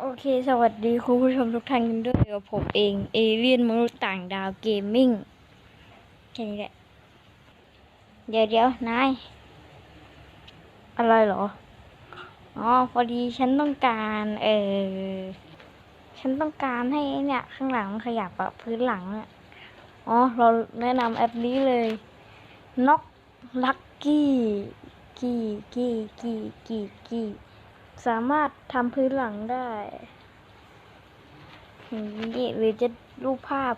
โอเค สวัสดีคุณผู้ชมทุกท่านกันด้วยกับผมเอง เอเลียนมนุษย์ต่างดาวเกมมิ่งแค่นี้แหละ เดี๋ยวเดี๋ยวนาย อะไรเหรอ อ๋อ พอดีฉันต้องการ เออ ฉันต้องการให้เนี่ย ข้างหลังมันขยับอะพื้นหลังอะอ๋อ เราแนะนำแอปนี้เลยน็อกลักกี้ กี้กี้กี้กี้กี้ สามารถทำพื้นหลังได้นี้หรือจะรูปภาพ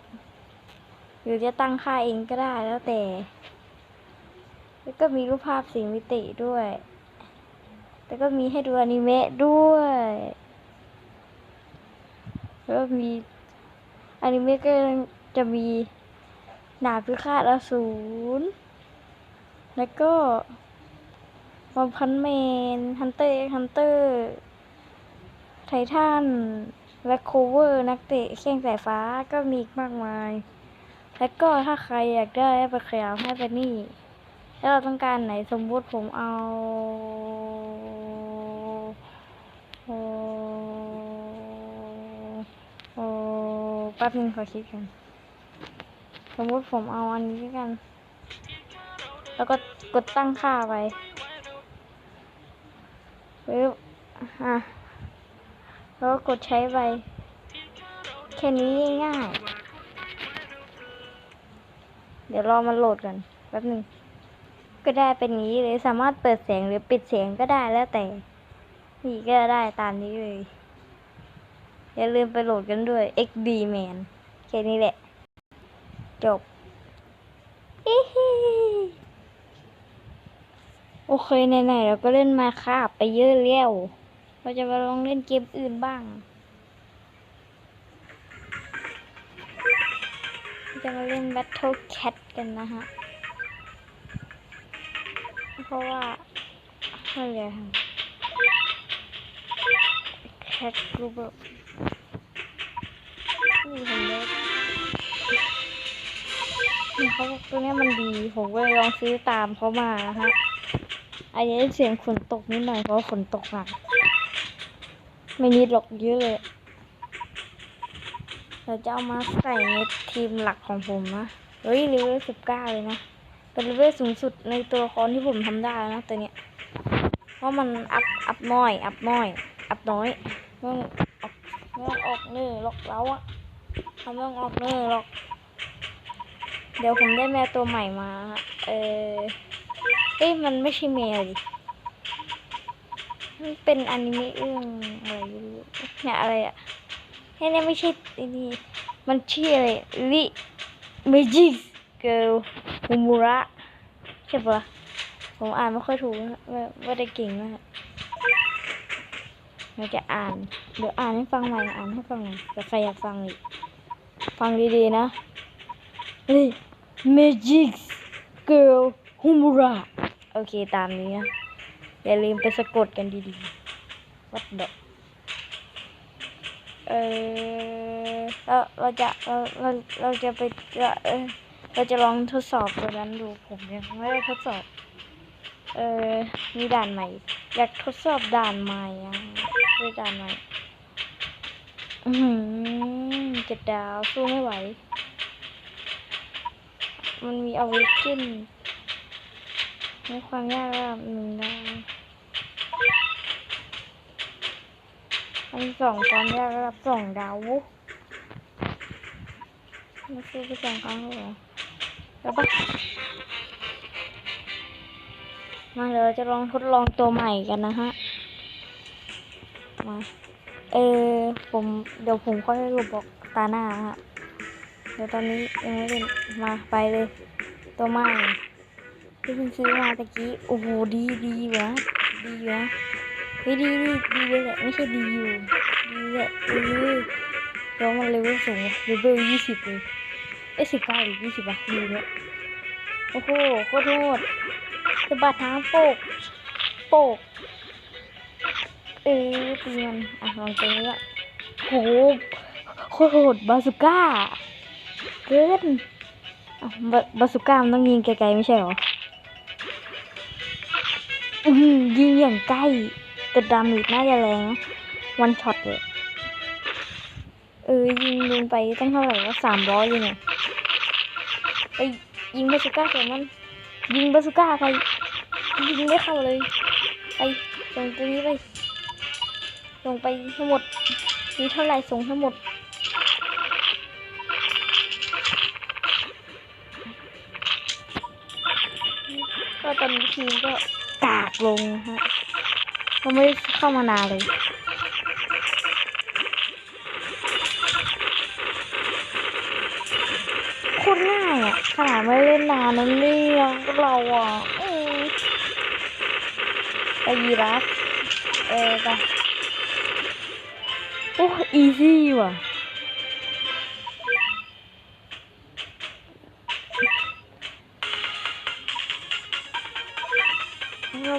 หรือจะตั้งค่าเองก็ได้แล้วแต่ แล้วก็มีรูปภาพสีมิติด้วย แล้วก็มีให้ดูอนิเมะด้วย แล้วก็มีอนิเมะก็จะมีดาบพิฆาตอสูรแล้วก็ วันพันเมนฮันเตอร์ฮันเตอร์ ไททันแบ็คโคเวอร์นักเตะแข้งสายฟ้าก็มีอีกมากมาย แล้วก็ถ้าใครอยากได้ไปขยับให้ไปนี่ แล้วเราต้องการไหนสมมุติผมเอาโอ้โอ้แป๊บนึงขอคิดกัน สมมุติผมเอาอันนี้ด้วยกัน แล้วก็กดตั้งค่าไป ปึ๊บอะแล้วกดใช้ไปแค่นี้ง่าย เดี๋ยวรอมันโหลดกันแป๊บหนึ่งก็ได้เป็นนี้เลยสามารถเปิดเสียงหรือปิดเสียงก็ได้แล้วแต่ นี่ก็ได้ตามนี้เลย อย่าลืมไปโหลดกันด้วย XD Man แค่นี้แหละ จบอ โอเคไหนๆเราก็เล่นมาคาบไปเยอะแล้วเราจะมาลองเล่นเกมอื่นบ้าง จะมาเล่น Battle Cat กันนะฮะ เพราะว่าอะไรคะ Cat Group นี่ผมเล่นเขาบอกตัวเนี้ยมันดี ผมก็เลยลองซื้อตามเขามานะฮะ อันนี้เสียงฝนตกนิดหน่อยเพราะฝนตกหนักไม่นิดหรอกเยอะเลย เราจะเอามาใส่ในทีมหลักของผมนะ เฮ้ยเลเวลสิบเก้าเลยนะ เป็นเลเวลสูงสุดในตัวละครที่ผมทำได้นะตัวเนี้ย เพราะมันอัพอัพน้อย อัพน้อย อัพน้อยไม่องออกไม่อออกเนื้อหรอกเราอะทำไม่องออกเนื้อหรอก เดี๋ยวผมได้แมวตัวใหม่มา เออ เอ้ยมันไม่ใช่แมวดิมันเป็นอนิเมะเรื่องอะไรไม่รู้เนี่ยอะไรอะเนี่นี่ไม่ใช่นี่มันชื่ออะไรลิเมจิกเกิลฮูมูระใช่ปะผมอ่านไม่ค่อยถูกนะไม่ไม่ได้เก่งมากเราจะอ่าน เดี๋ยวอ่านให้ฟังใหม่อ่านให้ฟังหน่อยแต่ใครอยากฟังอีก ฟังดีๆนะเฮ้ย Magic Girl Humura โอเคตามนี้นะ อย่าลืมไปสะกดกันดีๆวัดเดเออเราเราจะเราเราเราจะไปจะเออเราจะลองทดสอบตัวนั้นดูผมยังไม่ได้ทดสอบ เออมีด่านใหม่ อยากทดสอบด่านใหม่อะด้วยด่านใหม่อือหือเจ็ดดาวสู้ไม่ไหว มันมีอเวกิน ในความยากระดับหนึ่งดาวมันสองความยากระดับสองดาวไม่ซื้อไปสองครั้งเหรอแล้วปะมาเดี๋ยวจะลองทดลองตัวใหม่กันนะฮะ มา เออผมเดี๋ยวผมค่อยรูปบอกตาหน้าฮะ เดี๋ยวตอนนี้ยังไม่เป็นมาไปเลย ตัวใหม่ ที่เพิ่งซื้อมาตะกี้ โอ้โห ดีดีวะดีวะเฮ้ยดีดีดีเลยแหละ ไม่ใช่ดีอยู่ ดีแหละเออแล้วมันเลเวลสูงเลเวลยี่สิบเลย เอ้สิบเก้าหรือยี่สิบอะดีเลยโอ้โห โคตรโหดสะบัดท้าโปก โปก เออตีมันอะลองตัวนี้ละโหโคตรโหดบาสุก้า เกินอ้าวบาบาสุก้ามันต้องยิงไกลๆไม่ใช่เหรอ อือหือยิงอย่างใกล้แต่ดาเมจน่าจะแรงวันช็อตเลยเออยิงลงไปตั้งเท่าไหร่ว่าสามร้อยเลยเนี่ยไปยิงบาสุก้าใส่มัน ยิงบาสุก้าไปยิงไม่เข้าเลยไปส่งตัวนี้ไปส่งไปทั้งหมดมีเท่าไหร่ส่งทั้งหมดก็ตอนนี้ทีมก็ กากลงฮะเขาไม่ได้เข้ามานานเลยโคนง่ายอะขนาดไม่เล่นนานนั้นเนี่ยกเราอะไปยีราฟเออไปโอ้อีซี่ว่ะ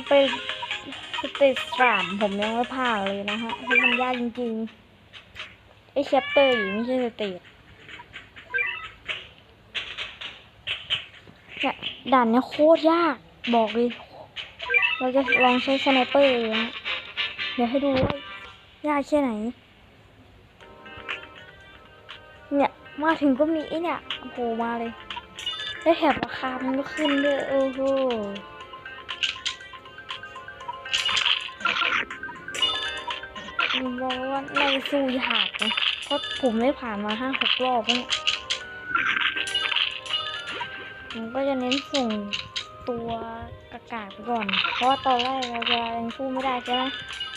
ไปสเตจสามผมยังไม่ผ่านเลยนะฮะเพราะมันยากจริงๆไอ้แชปเตอร์อยู่ไม่ใช่สเตจเนี่ยด่านนี้โคตรยากบอกเลย เราจะลองใช้สไนเปอร์เลยนะเดี๋ยวให้ดูว่ายากแค่ไหน เนี่ยมาถึงก็มีไอ้เนี่ยโอ้โหมาเลย ได้แถบราคามันก็ขึ้นด้วยโอ้โห ผมบอกว่าในสู้ยากนะเพราะผมได้ผ่านมาห้าหกรอบแล้วเนี่ยผมก็จะเน้นส่งตัวกระกากไปก่อน เพราะว่าตอนแรกเราจะยังสู้ไม่ได้ใช่ไหม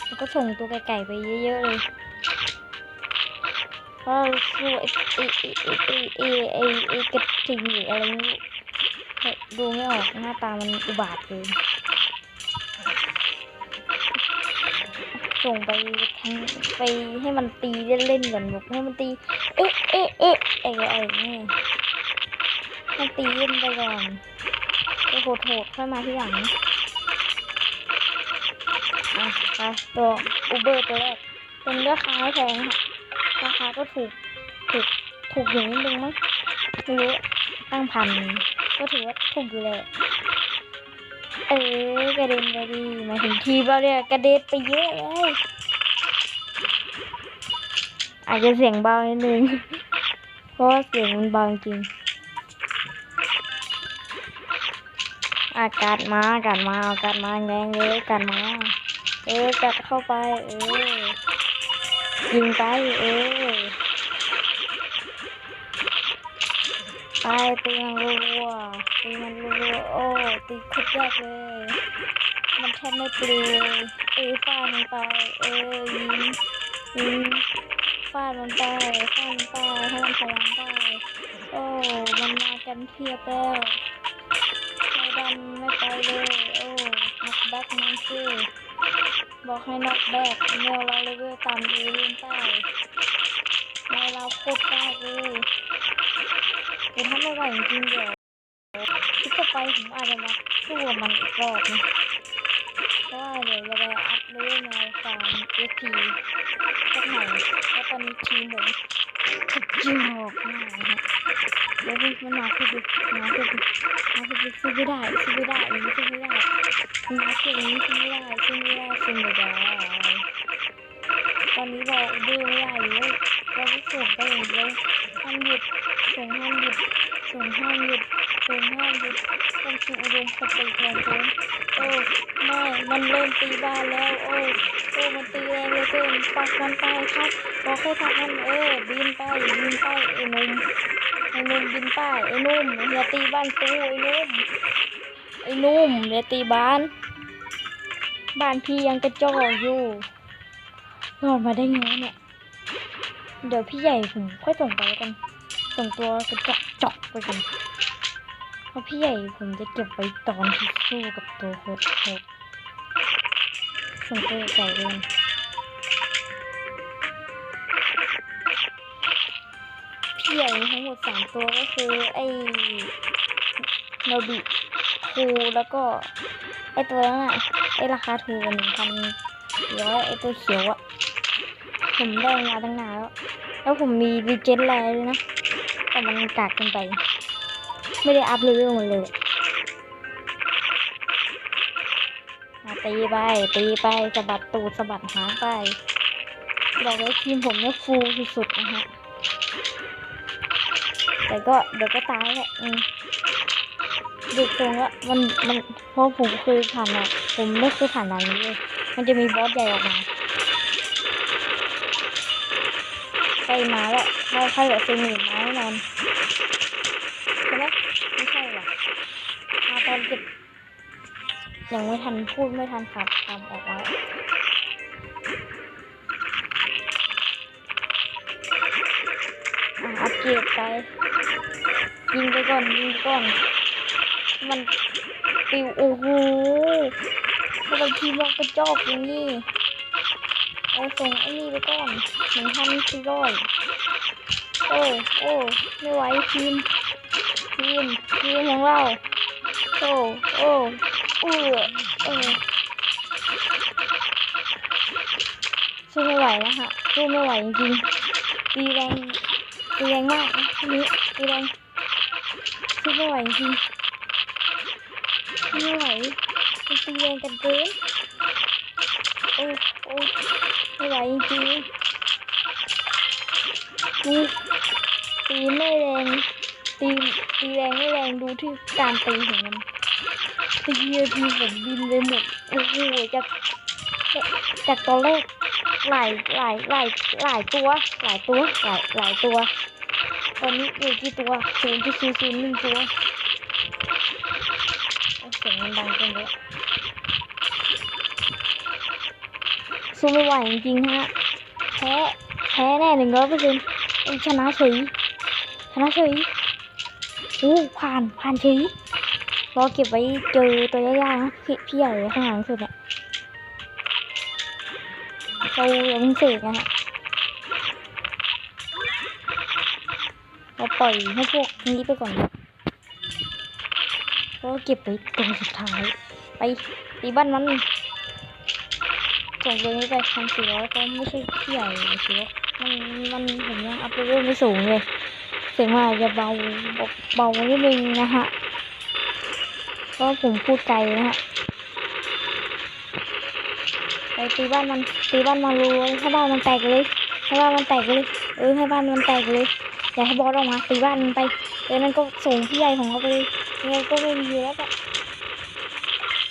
เราก็ส่งตัวไก่ๆไปเยอะๆเลยเพราะเราสู้ไอ้ไอ้ไอ้ไอ้ไอ้ไอ้ไอ้กระทิงหรืออะไรไม่รู้ดูไม่ออกหน้าตามันอุบาทเกิน ส่งไปทางไปให้มันตีเล่นๆก่อนบอกให้มันตี เอ๊ะเอ๊ะเอ๊ะไอ้ไอ้นี่มันตีเล่นไปก่อนโหดโหดค่อยมาที่หลังอะไปตัวอูเบอร์ตัวแรกเป็นราคาไม่แพงค่ะราคาก็ถูกถูกถูกอย่างนิดนึงมั้งไม่รู้ตั้งพันก็ถือว่าถูกอยู่แหละ เออกระเด็นไปดีมาถึงทีเราเนี่ยกระเด็นไปเยอะเลยอาจจะเสียงเบานิดนึงเพราะว่าเสียงมันเบาจริงอากาศมาอากาศมาอากาศมาแรงเลยอากาศมา เออกัดเข้าไป เออยิงไปเออ ไปตีมันรัวตีมันรัวโอ้ตีคุดยากเลย มันแทบไม่ปลิวเลยเออฟาดมันไป เออยิงยิงฟาดมันไปฟาดมันไปให้มันพลังได้โอ้มันมากันเพียบแล้วไม่ดันไม่ไปเลยโอ้นักแบ็กมันสิบอกให้นักแบ็กเมลเราเลเวลต่ำดีลืมไปเมลเราโคตรมากเลย เดี๋ยวถ้าไม่ไหวจริงเดี๋ยวที่ต่อไปผมอาจจะมาสู้กับมันอีกรอบนะเพราะว่าเดี๋ยวจะไปอัพเลเวลแนฟาร์มเอทีสักหน่อยแล้วตอนนี้ทีมผมถูกยิงออกมากนะเดี๋ยวมันมาคือดิมาคือดิมาคือดิสู้ไม่ได้สู้ไม่ได้อย่างนี้สู้ไม่ได้มาคืออย่างนี้สู้ไม่ได้สู้ไม่ได้สู้ไม่ได้ตอนนี้เราดื้อไม่ได้เลยเราก็ส่งไปอย่างเดียวห้ามหยุดส่งห้ามหยุด ส่งห้ามหยุดส่งห้ามหยุดต้องคืออุดมคติแทนผมโอ้ไม่มันเริ่มตีบ้านแล้ว โอ้โอ้มันตีแรงเลยเกินปักมันไปครับบอกให้พักมันเออบินไปบินไปไอ้นุ่มไอ้นุ่มบินไปไอ้นุ่มอย่าตีบ้านตู้ไอ้นุ่มไอ้นุ่มอย่าตีบ้าน บ้านพี่ยังกระจอกอยู่รอดมาได้ไงเนี่ยเดี๋ยวพี่ใหญ่ผมค่อยส่งไปกันส่งตัวกระจอกจอก ไปกันเพราะพี่ใหญ่ผมจะเก็บไว้ตอนที่สู้กับตัวโหดโหดส่งตัวใส่เลยพี่ใหญ่ทั้งหมดสามตัวก็คือ ไอ้โนบิคูแล้วก็ ไอ้ตัวนั้นอะไอ้ราคาถูกหนึ่งพันร้อยไอ้ตัวเขียวอะผมได้มาตั้งนานแล้ว แล้วผมมีรีเจนแลด้วยนะ มันกากกันไป ไม่ได้อัพเลเวลมันเลยตีไปตีไปสะบัดตูดสะบัดหางไปบอกเลยทีมผมเนี่ยฟูลสุดๆนะฮะแต่ก็เดี๋ยวก็ตายแหละอืมดูทรงล้วมันมันเพราะผมเคยผ่านอะผมไม่เคยผ่านด่านนี้เลยมันจะมีบอสใหญ่ออกมาใกล้มาแล้ว ถ้าถ้าเหลือสี่หมื่นมาแน่นอนใช่ไหมไม่ใช่หรอมาตอนเก็บยังไม่ทันพูดไม่ทันขับคำออกมาแล้วอะอัปเกรดไป ยิงไปก่อนยิงไปก่อน มันปิวโอ้โหทำไมทีมเรากระจอกอย่างนี้เอาส่งไอ้นี่ไปก่อนหนึ่งพันสี่ร้อย โอ้ โอ้ ไม่ไหวทีม ทีม ทีมของเรา โอ้ โอ้เออเออสู้ไม่ไหวแล้วค่ะสู้ไม่ไหวจริงๆตีแรงตีแรงมากทีนี้ตีแรงสู้ไม่ไหวจริงไม่ไหวมันตีแรงกันเกินโอ้โอ้ไม่ไหวจริงๆนี่ ตีไม่แรงตีตีแรงไม่แรงดูที่การตีของมันตีทีผมบินไปหมดโอ้โหจากจากตอนแรกหลายหลายหลายหลายตัว หลายตัวหลายหลายตัว ตอนนี้อยู่ที่ตัวศูนย์ที่ศูนย์ศูนย์หนึ่งตัวโอ้เสียงมันดังจังเลยสู้ไม่ไหวจริงๆฮะแพ้แพ้แน่หนึ่งร้อยเปอร์เซ็นต์ชนะเฉย ชนะเฉยโอ้ผ่านผ่านเฉยรอเก็บไว้เจอตัวยากๆนะพี่พี่ใหญ่ข้างหลังสุดเนี่ยเรายังม่เสกนะฮะเราปล่อยให้พวกนี้ไปก่อนก็เก็บไว้ตัวสุดท้าย ไปตีบ้านมันส่งตัวนี้ไปพันสี่ร้อยก็ไม่ใช่พี่ใหญ่เชียมันมันผมยังอัพเลเวลไม่สูงเลย เสียงมันอาจจะเบาเบานิดนึงนะฮะก็ผมพูดไกลนะฮะไปตีบ้านมันตีบ้านมันรัวให้บ้านมันแตกเลยให้บ้านมันแตกเลยเออให้บ้านมันแตกเลยอย่าให้บอสออกมาตีบ้านมันไปเดี๋ยวนั้นก็ส่งพี่ใหญ่ของเขาไปเลยยังไงก็ไม่มีแล้วก็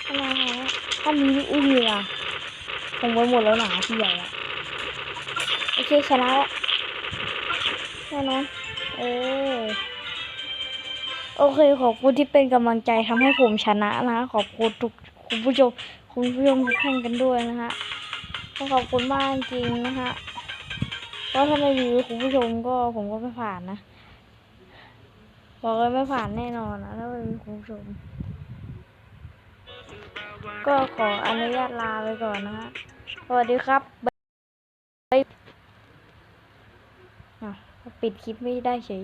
ทำไมฮะถ้ามีนี่อุ้ยล่ะผมไว้หมดแล้วหนาพี่ใหญ่อะโอเคชนะแล้วแน่นอน เออ โอเค ขอบคุณที่เป็นกำลังใจทำให้ผมชนะนะ ขอบคุณทุกคุณผู้ชมคุณผู้ชมทุกท่านกันด้วยนะฮะขอบคุณมากจริงๆนะฮะเพราะถ้าไม่มีคุณผู้ชมก็ผมก็ไม่ผ่านนะบอกเลยไม่ผ่านแน่นอนนะถ้าไม่มีคุณผู้ชม ก็ขออนุญาตลาไปก่อนนะฮะสวัสดีครับบ๊ายบายอ้าว ปิดคลิปไม่ได้เฉย